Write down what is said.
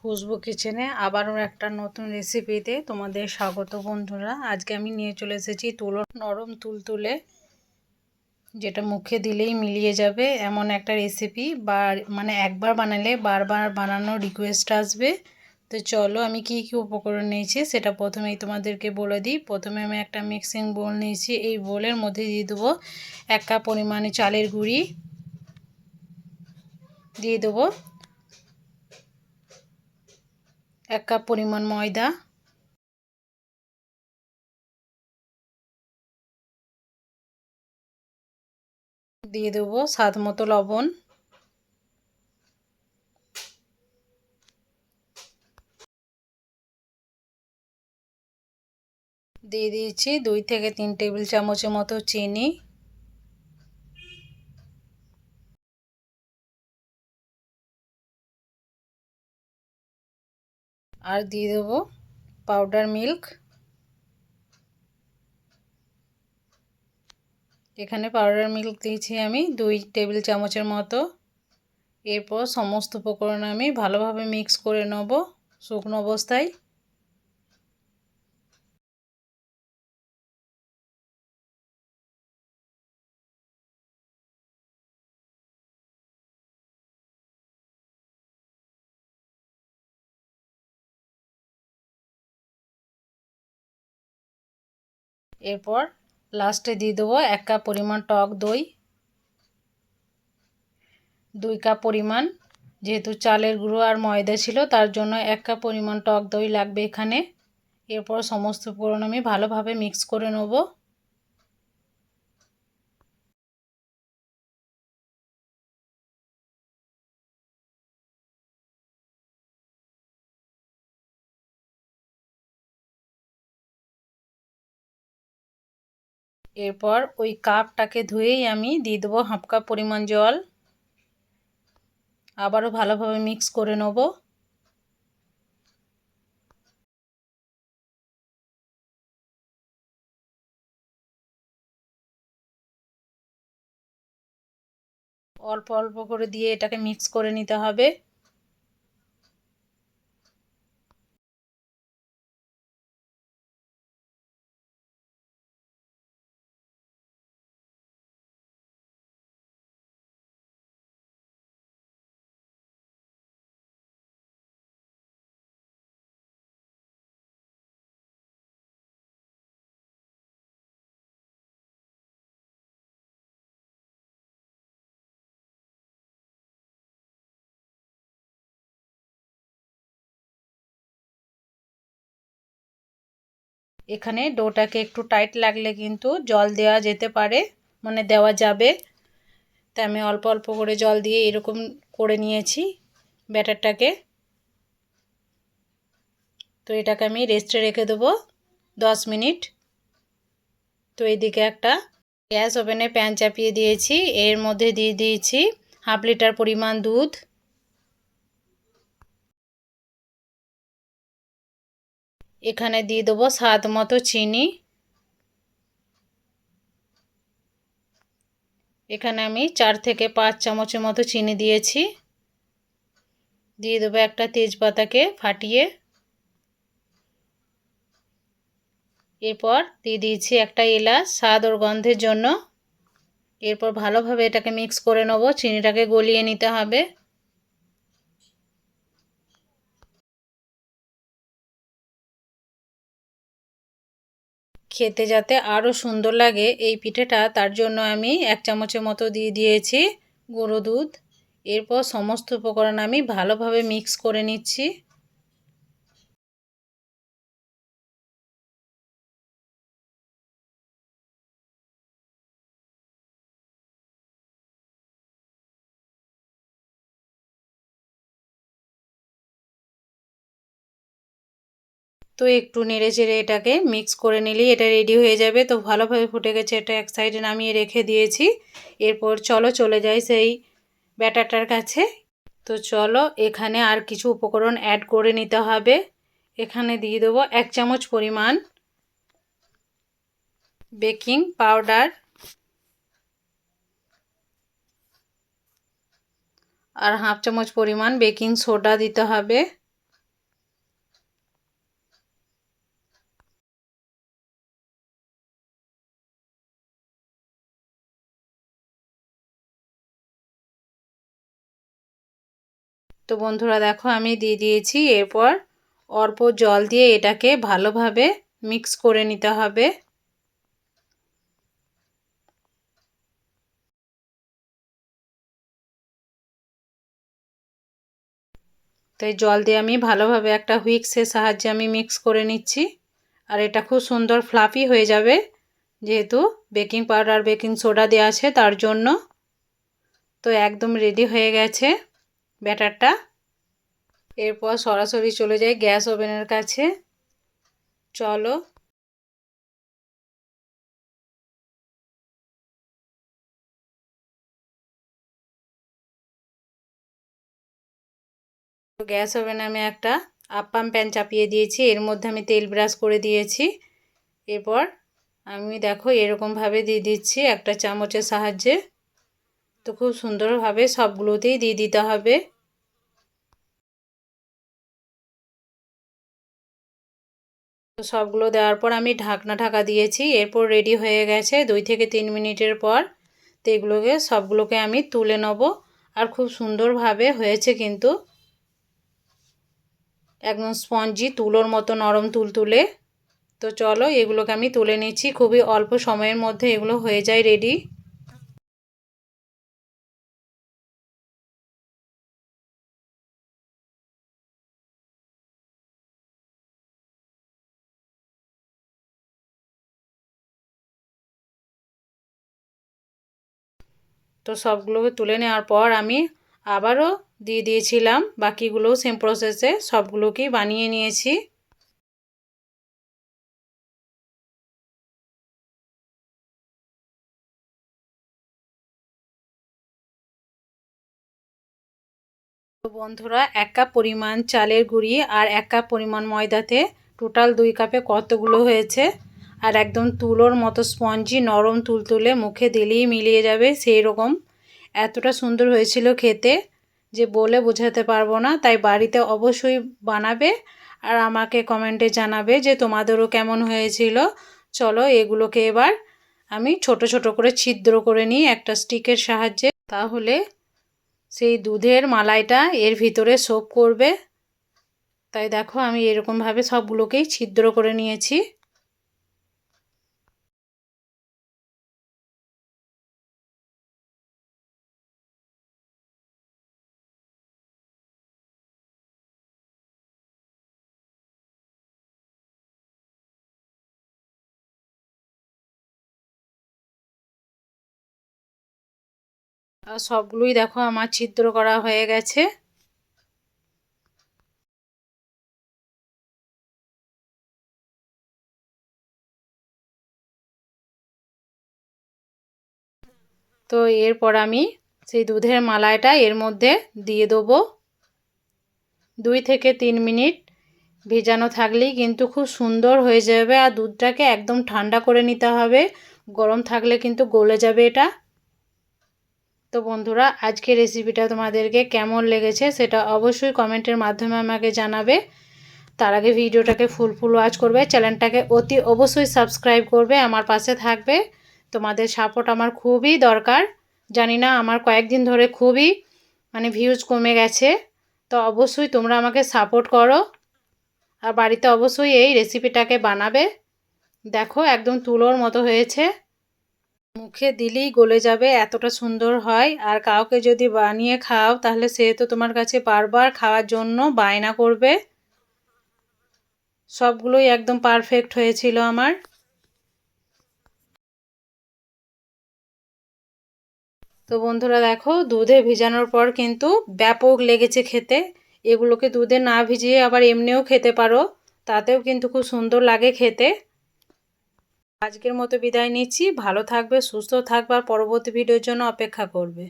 খুশবু কিচেনে আবারও একটা নতুন রেসিপিতে তোমাদের স্বাগত বন্ধুরা। আজকে আমি নিয়ে চলে এসেছি তুলো নরম তুলতুলে যেটা মুখে দিলেই মিলিয়ে যাবে এমন একটা রেসিপি বা মানে একবার বানালে বারবার বানানোর রিকোয়েস্ট আসবে। তো চলো আমি কি কি উপকরণ নিয়েছি সেটা প্রথমেই তোমাদেরকে বলে দিই। প্রথমে আমি একটা মিক্সিং বোল নিয়েছি। এই বোলের মধ্যে দিয়ে দেবো এক কাপ পরিমাণে চালের গুঁড়ি। দিয়ে দেবো এক কাপ পরিমাণ ময়দা। দিয়ে দেবো স্বাদ মতো লবণ। দিয়ে দিয়েছি দুই থেকে তিন টেবিল চামচের মতো চিনি। আর দিয়ে দেবো পাউডার মিল্ক এখানে পাউডার মিল্ক দিয়েছি আমি দুই টেবিল চামচের মতো। এরপর সমস্ত উপকরণ আমি ভালোভাবে মিক্স করে নেব শুকনো অবস্থায়। এরপর লাস্টে দিয়ে দেবো এক কাপ পরিমাণ টক দই, দুই কাপ পরিমাণ যেহেতু চালের গুঁড়ো আর ময়দা ছিল তার জন্য এক কাপ পরিমাণ টক দই লাগবে এখানে। এরপর সমস্ত উপকরণ আমি ভালোভাবে মিক্স করে নেব। এরপর ওই কাপটাকে ধুয়েই আমি দিয়ে দেবো হাফ কাপ পরিমাণ জল। আবারও ভালোভাবে মিক্স করে নেব। অল্প অল্প করে দিয়ে এটাকে মিক্স করে নিতে হবে। এখানে ডোটাকে একটু টাইট লাগলে কিন্তু জল দেওয়া যেতে পারে মানে দেওয়া যাবে। তাই আমি অল্প অল্প করে জল দিয়ে এরকম করে নিয়েছি ব্যাটারটাকে। তো এটাকে আমি রেস্টে রেখে দেবো দশ মিনিট। তো এদিকে একটা গ্যাস ওভেনে প্যান চাপিয়ে দিয়েছি, এর মধ্যে দিয়ে দিয়েছি হাফ লিটার পরিমাণ দুধ। এখানে দিয়ে দেবো স্বাদ মতো চিনি। এখানে আমি চার থেকে পাঁচ চামচের মতো চিনি দিয়েছি। দিয়ে দেবো একটা তেজপাতাকে ফাটিয়ে। এরপর দিয়ে দিয়েছি একটা এলাচ, স্বাদ ওর গন্ধের জন্য। এরপর ভালোভাবে এটাকে মিক্স করে নেব, চিনিটাকে গলিয়ে নিতে হবে। খেতে যাতে আরও সুন্দর লাগে, এই পিঠেটা তার জন্য আমি এক চামচের মতো দিয়ে দিয়েছি গুঁড়ো দুধ। এরপর সমস্ত উপকরণ আমি ভালোভাবে মিক্স করে নিচ্ছি। তো একটু নেড়ে চেড়ে এটাকে মিক্স করে নিলেই এটা রেডি হয়ে যাবে। তো ভালোভাবে ফুটে গেছে, এটা এক সাইডে নামিয়ে রেখে দিয়েছি। এরপর চলো চলে যাই সেই ব্যাটারটার কাছে। তো চলো এখানে আর কিছু উপকরণ অ্যাড করে নিতে হবে। এখানে দিয়ে দেবো এক চামচ পরিমাণ বেকিং পাউডার আর হাফ চামচ পরিমাণ বেকিং সোডা দিতে হবে। তো বন্ধুরা দেখো আমি দিয়ে দিয়েছি, এরপর অল্প জল দিয়ে এটাকে ভালোভাবে মিক্স করে নিতে হবে। তাই জল দিয়ে আমি ভালোভাবে একটা হুইক্সের সাহায্যে আমি মিক্স করে নিচ্ছি। আর এটা খুব সুন্দর ফ্লাফি হয়ে যাবে, যেহেতু বেকিং পাউডার বেকিং সোডা দেওয়া আছে তার জন্য। তো একদম রেডি হয়ে গেছে। ব্যাটারটা। এরপর সরাসরি চলে যাই গ্যাস ওভেনের কাছে। চলো। গ্যাস ওভেনে আমি একটা আপ্পাম প্যান চাপিয়ে দিয়েছি। এর মধ্যে আমি তেল ব্রাশ করে দিয়েছি। এরপর আমি দেখো এরকমভাবে দিয়ে দিচ্ছি একটা চামচের সাহায্যে। তো খুব সুন্দরভাবে সবগুলোতেই দিয়ে দিতে হবে। তো সবগুলো দেওয়ার পর আমি ঢাকনা ঢাকা দিয়েছি, এরপর রেডি হয়ে গেছে দুই থেকে তিন মিনিটের পর। তো এগুলোকে, সবগুলোকে আমি তুলে নেব, আর খুব সুন্দরভাবে হয়েছে কিন্তু। একদম স্পঞ্জি, তুলোর মতো নরম তুল তুলে তো চলো এগুলোকে আমি তুলে নিচ্ছি, খুবই অল্প সময়ের মধ্যে এগুলো হয়ে যায় রেডি তো সবগুলোকে তুলে নেওয়ার পর আমি আবারও দিয়ে দিয়েছিলাম। বাকিগুলোও সেম প্রসেসে সবগুলোকেই বানিয়ে নিয়েছি। বন্ধুরা, এক কাপ পরিমাণ চালের গুঁড়ি আর এক কাপ পরিমাণ ময়দাতে টোটাল দুই কাপে কতগুলো হয়েছে আর একদম তুলোর মতো স্পঞ্জি নরম তুলতুলে মুখে দিলেই মিলিয়ে যাবে সেই রকম। এতটা সুন্দর হয়েছিল খেতে যে বলে বোঝাতে পারব না, তাই বাড়িতে অবশ্যই বানাবে আর আমাকে কমেন্টে জানাবে যে তোমাদেরও কেমন হয়েছিল। চলো এগুলোকে এবার আমি ছোট ছোট করে ছিদ্র করে নিই একটা স্টিকের সাহায্যে। তাহলে সেই দুধের মালাইটা এর ভিতরে সোপ করবে। তাই দেখো আমি এরকমভাবে সবগুলোকেই ছিদ্র করে নিয়েছি। সবগুলোই দেখো আমার ছিদ্র করা হয়ে গেছে। তো এরপর আমি সেই দুধের মালাইটা এর মধ্যে দিয়ে দেবো। দুই থেকে তিন মিনিট ভেজানো থাকলেই কিন্তু খুব সুন্দর হয়ে যাবে আর দুধটাকে একদম ঠান্ডা করে নিতে হবে। গরম থাকলে কিন্তু গলে যাবে এটা। তো বন্ধুরা আজকে রেসিপিটা তোমাদেরকে কেমন লেগেছে সেটা অবশ্যই কমেন্টের মাধ্যমে আমাকে জানাবে। তার আগে ভিডিওটাকে ফুল ফুল ওয়াচ করবে চ্যানেলটাকে অতি অবশ্যই সাবস্ক্রাইব করবে, আমার পাশে থাকবে। তোমাদের সাপোর্ট আমার খুবই দরকার। জানি না, আমার কয়েকদিন ধরে খুবই মানে ভিউজ কমে গেছে। তো অবশ্যই তোমরা আমাকে সাপোর্ট করো। আর বাড়িতে অবশ্যই এই রেসিপিটাকে বানাবে। দেখো, একদম তুলোর মতো হয়েছে। মুখে দিলেই গলে যাবে, এতটা সুন্দর হয়। আর কাউকে যদি বানিয়ে খাও, তাহলে সে তো তোমার কাছে বারবার খাওয়ার জন্য বায়না করবে। সবগুলোই একদম পারফেক্ট হয়েছিল আমার। তো বন্ধুরা দেখো, দুধে ভিজানোর পর কিন্তু ব্যাপক লেগেছে খেতে। এগুলোকে দুধে না ভিজিয়ে আবার এমনিও খেতে পারো। তাতেও কিন্তু খুব সুন্দর লাগে খেতে। আজকের মতো বিদায় নিচ্ছি। ভালো থাকবে সুস্থ থাকবার পরবর্তী ভিডিওর জন্য অপেক্ষা করবে।